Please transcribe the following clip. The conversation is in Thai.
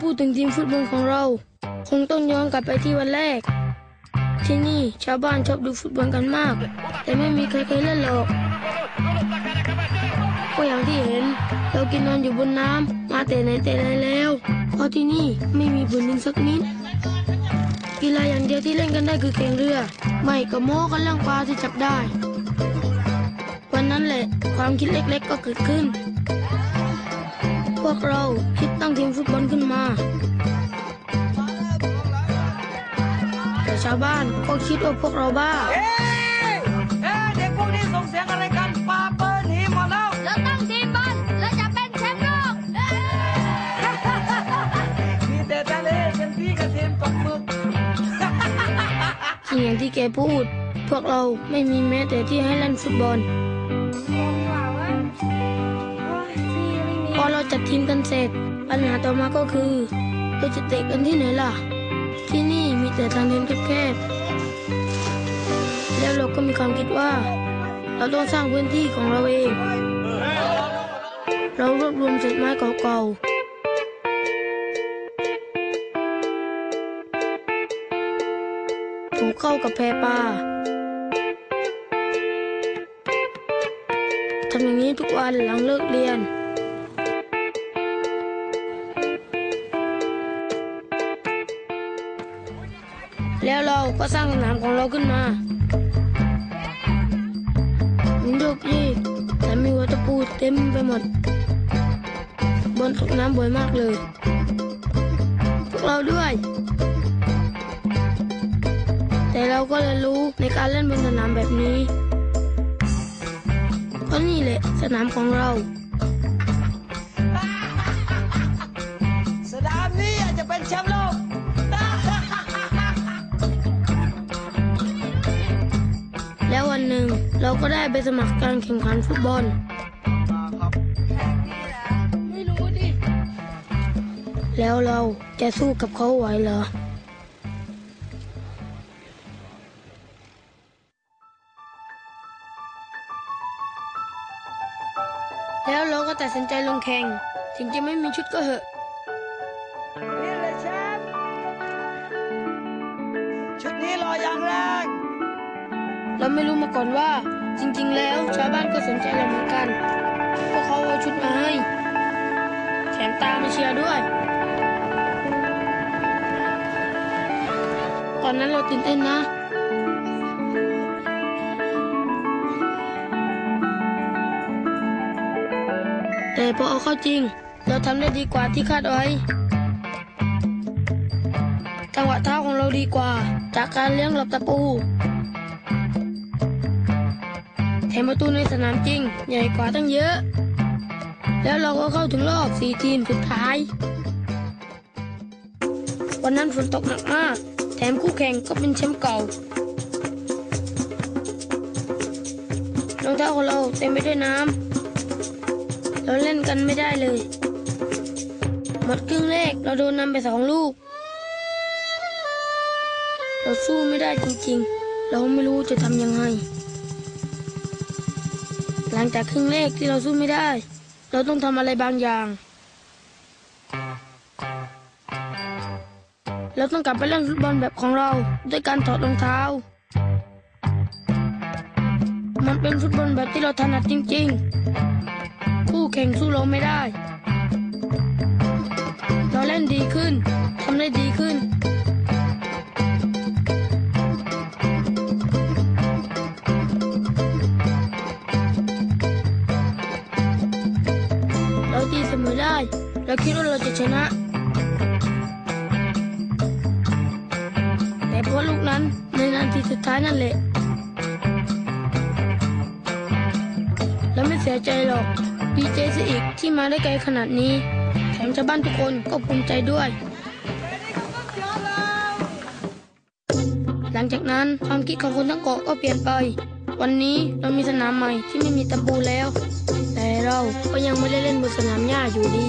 พูดถึงทีมฟุตบอลของเรา คงต้องย้อนกลับไปที่วันแรก ที่นี่ชาวบ้านชอบดูฟุตบอลกันมาก แต่ไม่มีใครเคยเล่นหรอกก็อย่างที่เห็น เรากินนอนอยู่บนน้ำมาแต่ไหนแต่ไรแล้วเพราะที่นี่ไม่มีพื้นดินสักนิดกีฬาอย่างเดียวที่เล่นกันได้คือแข่งเรือ ไม่ก็โม้กันเรื่องปลาที่จับได้ วันนั้นแหละความคิดเล็กๆก็เกิดขึ้น พวกเราคิดตั้งทีมฟุตบอลขึ้นาแต่ชาวบ้านก็คิดว่าพวกเราบ้า เอ๊ะเอ๊ะเด็กพวกนี้ส่งเสียงอะไรกันปาเปิ้ลหีหมดแล้ว เราตั้งทีมบอลเราจะเป็นแชมป์โลกมีแต่ทะเลเป็นพี่กับทีมตกหมึก จริงอย่างที่แกพูด พวกเราไม่มีแม้แต่ที่ให้เล่นฟุตบอล พอเราจัดทีมกันเสร็จ ปัญหาต่อมาก็คือเราจะเตะกันที่ไหนล่ะ ที่นี่มีแต่ทางเดินแคบๆ แล้วเราก็มีความคิดว่า เราต้องสร้างพื้นที่ของเราเอง เรารวบรวมเศษไม้เก่าๆถูกเข้ากับแพปลาทำอย่างนี้ทุกวันหลังเลิกเรียน แล้วเราก็สร้างสนามของเราขึ้นมาโยกเยกแต่มีวัตถุปูเต็มไปหมด บนตกน้ำบ่อยมากเลย พวกเราด้วย แต่เราก็เรียนรู้ในการเล่นบนสนามแบบนี้เพราะนี่แหละสนามของเรา ก็ได้ไปสมัครการแข่งขันฟุตบอลไม่รู้ดิแล้วเราจะสู้กับเขาไหวเหรอ แล้วเราก็ตัดสินใจลงแข่ง ถึงจะไม่มีชุดก็เหอะนี่เลยแชมป์ชุดนี้รออย่างแรงเราไม่รู้มาก่อนว่า จริงๆ แล้วชาวบ้านก็สนใจเราเหมือนกันพวกเขาเอาชุดมาให้ แถมตามมาเชียร์ด้วย ตอนนั้นเราตื่นเต้นนะแต่พอเอาเข้าจริง เราทำได้ดีกว่าที่คาดไว้จังหวะเท้าของเราดีกว่า จากการเลี้ยงหลับตะปู แถมประตูในสนามจริง ใหญ่กว่าตั้งเยอะ แล้วเราก็เข้าถึงรอบสี่ทีมสุดท้าย วันนั้นฝนตกหนักมาก แถมคู่แข่งก็เป็นแชมป์เก่ารองเท้าของเราเต็มไปด้วยน้ำ เราเล่นกันไม่ได้เลย หมดครึ่งแรกเราโดนนำไปสองลูก เราสู้ไม่ได้จริงๆ เราไม่รู้จะทำยังไง หลังจากครึ่งแรกที่เราสู้ไม่ได้ เราต้องทำอะไรบางอย่าง เราต้องกลับไปเล่นฟุตบอลแบบของเราด้วยการถอดรองเท้า มันเป็นฟุตบอลแบบที่เราถนัดจริงๆ คู่แข่งสู้เราไม่ได้ เราเล่นดีขึ้น ตีเสมอได้ เราคิดว่าเราจะชนะ แต่เพราะลูกนั้นในนาทีสุดท้ายนั่นแหละเราไม่เสียใจหรอก ดีใจซะอีกที่มาได้ไกลขนาดนี้ แถมชาวบ้านทุกคนก็ภูมิใจด้วย หลังจากนั้นความคิดของคนทั้งเกาะก็เปลี่ยนไป วันนี้เรามีสนามใหม่ที่ไม่มีตะปูแล้ว เราก็ยังไม่ได้เล่นบนสนามหญ้าอยู่ดี